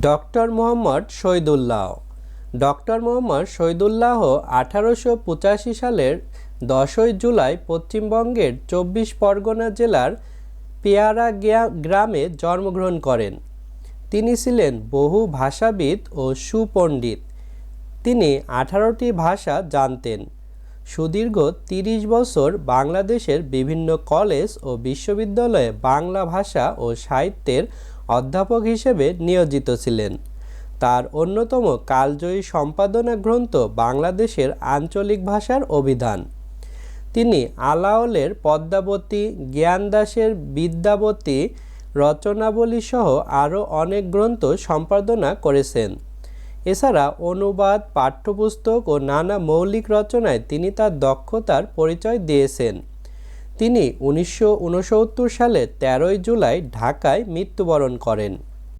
Doctor Mohammad Shahidullah. Doctor Mohammad Shahidullah আঠারোশো পঁচাশি সালের দশই জুলাই পশ্চিমবঙ্গের চব্বিশ পরগনা জেলার পেয়ারা গ্রামে জন্মগ্রহণ করেন। তিনি ছিলেন বহু ভাষাবিদ ও সুপণ্ডিত। তিনি আঠারোটি ভাষা জানতেন। সুদীর্ঘ তিরিশ বছর বাংলাদেশের বিভিন্ন কলেজ ও বিশ্ববিদ্যালয়ে বাংলা ভাষা ও সাহিত্যের অধ্যাপক হিসেবে নিয়োজিত ছিলেন। তার অন্যতম কালজয়ী সম্পাদনা গ্রন্থ বাংলাদেশের আঞ্চলিক ভাষার অভিধান। তিনি আলাওলের পদ্মাবতী জ্ঞানদাসের বিদ্যাবতী রচনাবলী সহ আরও অনেক গ্রন্থ সম্পাদনা করেছেন। এছাড়া অনুবাদ, পাঠ্যপুস্তক ও নানা মৌলিক রচনায় তিনি তার দক্ষতার পরিচয় দিয়েছেন। তিনি উনিশশো উনসত্তর সালে তেরোই জুলাই ঢাকায় মৃত্যুবরণ করেন।